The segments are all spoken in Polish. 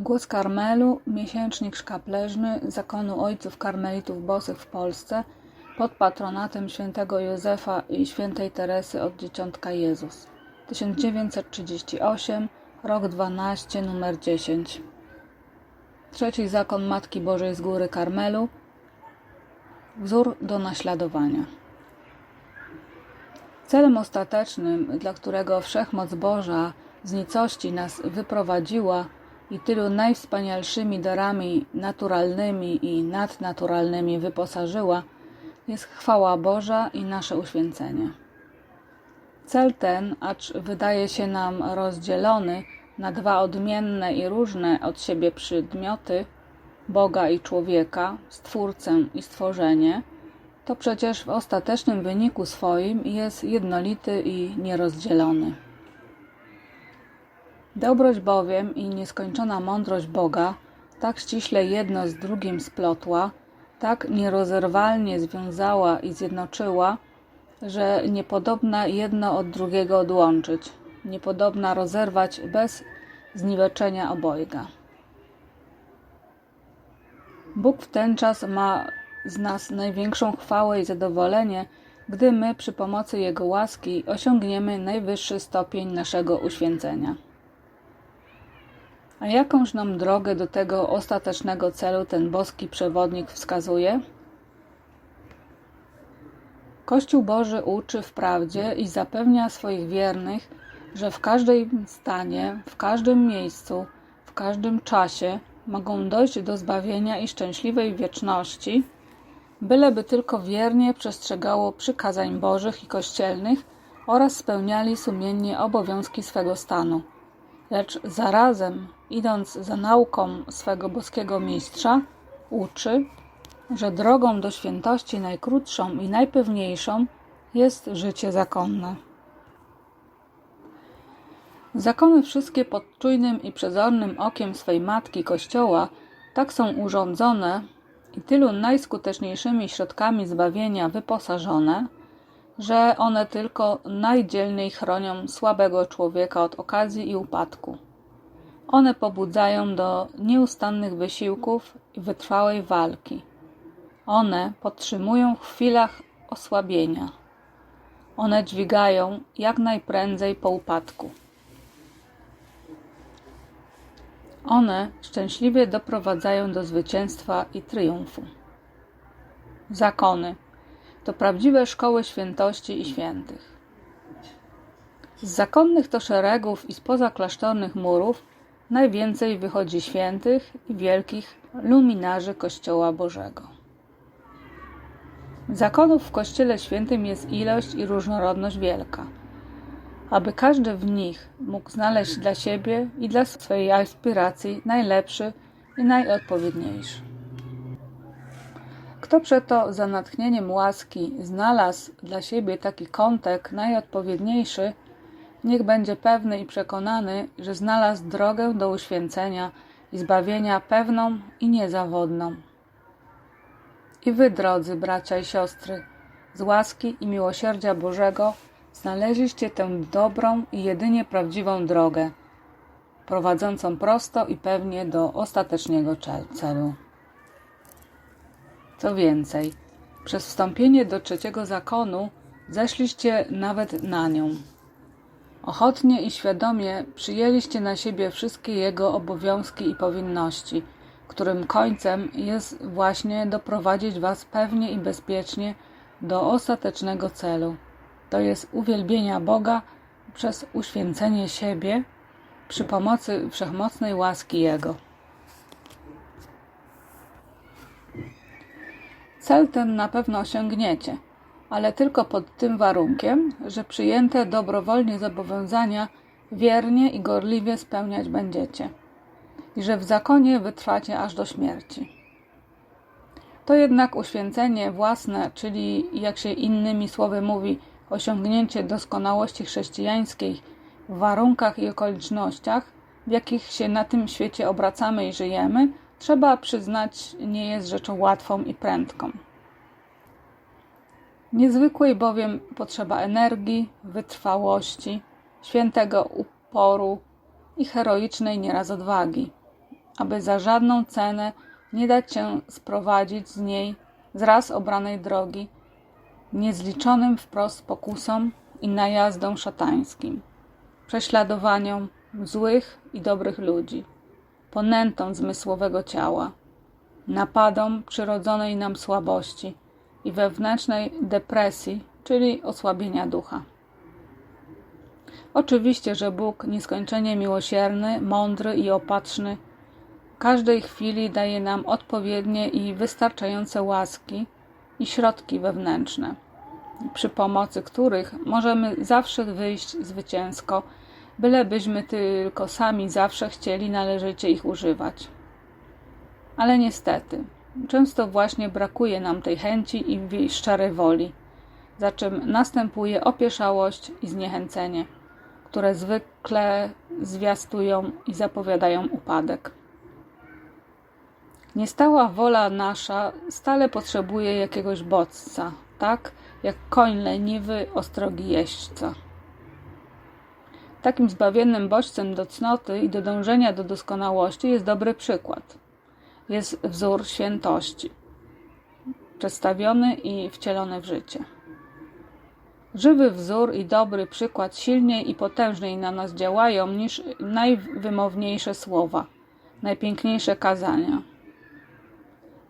Głos Karmelu, miesięcznik szkapleżny Zakonu Ojców Karmelitów Bosych w Polsce pod patronatem świętego Józefa i świętej Teresy od Dzieciątka Jezus. 1938, rok 12, numer 10. Trzeci zakon Matki Bożej z Góry Karmelu. Wzór do naśladowania. Celem ostatecznym, dla którego wszechmoc Boża z nicości nas wyprowadziła i tylu najwspanialszymi darami naturalnymi i nadnaturalnymi wyposażyła, jest chwała Boża i nasze uświęcenie. Cel ten, acz wydaje się nam rozdzielony na dwa odmienne i różne od siebie przedmioty Boga i człowieka, Stwórcę i stworzenie, to przecież w ostatecznym wyniku swoim jest jednolity i nierozdzielony. Dobroć bowiem i nieskończona mądrość Boga tak ściśle jedno z drugim splotła, tak nierozerwalnie związała i zjednoczyła, że niepodobna jedno od drugiego odłączyć, niepodobna rozerwać bez zniweczenia obojga. Bóg w ten czas ma z nas największą chwałę i zadowolenie, gdy my przy pomocy Jego łaski osiągniemy najwyższy stopień naszego uświęcenia. A jakąż nam drogę do tego ostatecznego celu ten boski przewodnik wskazuje? Kościół Boży uczy wprawdzie i zapewnia swoich wiernych, że w każdym stanie, w każdym miejscu, w każdym czasie mogą dojść do zbawienia i szczęśliwej wieczności, byleby tylko wiernie przestrzegało przykazań Bożych i kościelnych oraz spełniali sumiennie obowiązki swego stanu. Lecz zarazem, idąc za nauką swego boskiego mistrza, uczy, że drogą do świętości najkrótszą i najpewniejszą jest życie zakonne. Zakony wszystkie pod czujnym i przezornym okiem swej matki Kościoła tak są urządzone i tylu najskuteczniejszymi środkami zbawienia wyposażone, że one tylko najdzielniej chronią słabego człowieka od okazji i upadku. One pobudzają do nieustannych wysiłków i wytrwałej walki. One podtrzymują w chwilach osłabienia. One dźwigają jak najprędzej po upadku. One szczęśliwie doprowadzają do zwycięstwa i triumfu. Zakony to prawdziwe szkoły świętości i świętych. Z zakonnych to szeregów i spoza klasztornych murów najwięcej wychodzi świętych i wielkich luminarzy Kościoła Bożego. Zakonów w Kościele Świętym jest ilość i różnorodność wielka, aby każdy w nich mógł znaleźć dla siebie i dla swojej aspiracji najlepszy i najodpowiedniejszy. Kto przeto za natchnieniem łaski znalazł dla siebie taki kątek najodpowiedniejszy, niech będzie pewny i przekonany, że znalazł drogę do uświęcenia i zbawienia pewną i niezawodną. I wy, drodzy bracia i siostry, z łaski i miłosierdzia Bożego znaleźliście tę dobrą i jedynie prawdziwą drogę, prowadzącą prosto i pewnie do ostatecznego celu. Co więcej, przez wstąpienie do trzeciego zakonu zeszliście nawet na nią. Ochotnie i świadomie przyjęliście na siebie wszystkie jego obowiązki i powinności, którym końcem jest właśnie doprowadzić was pewnie i bezpiecznie do ostatecznego celu, to jest uwielbienia Boga przez uświęcenie siebie przy pomocy wszechmocnej łaski Jego. Cel ten na pewno osiągniecie, ale tylko pod tym warunkiem, że przyjęte dobrowolnie zobowiązania wiernie i gorliwie spełniać będziecie i że w zakonie wytrwacie aż do śmierci. To jednak uświęcenie własne, czyli jak się innymi słowy mówi, osiągnięcie doskonałości chrześcijańskiej w warunkach i okolicznościach, w jakich się na tym świecie obracamy i żyjemy, trzeba przyznać, nie jest rzeczą łatwą i prędką. Niezwykłej bowiem potrzeba energii, wytrwałości, świętego uporu i heroicznej nieraz odwagi, aby za żadną cenę nie dać się sprowadzić z niej z raz obranej drogi, niezliczonym wprost pokusom i najazdom szatańskim, prześladowaniom złych i dobrych ludzi, ponętom zmysłowego ciała, napadom przyrodzonej nam słabości i wewnętrznej depresji, czyli osłabienia ducha. Oczywiście, że Bóg nieskończenie miłosierny, mądry i opatrzny każdej chwili daje nam odpowiednie i wystarczające łaski i środki wewnętrzne, przy pomocy których możemy zawsze wyjść zwycięsko, bylebyśmy tylko sami zawsze chcieli należycie ich używać. Ale niestety, często właśnie brakuje nam tej chęci i szczerej woli, za czym następuje opieszałość i zniechęcenie, które zwykle zwiastują i zapowiadają upadek. Niestała wola nasza stale potrzebuje jakiegoś bodźca, tak jak koń leniwy ostrogi jeźdźca. Takim zbawiennym bodźcem do cnoty i do dążenia do doskonałości jest dobry przykład. Jest wzór świętości, przedstawiony i wcielony w życie. Żywy wzór i dobry przykład silniej i potężniej na nas działają niż najwymowniejsze słowa, najpiękniejsze kazania.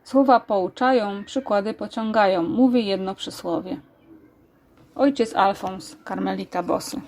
Słowa pouczają, przykłady pociągają, mówi jedno przysłowie. Ojciec Alfons, Karmelita Bosy.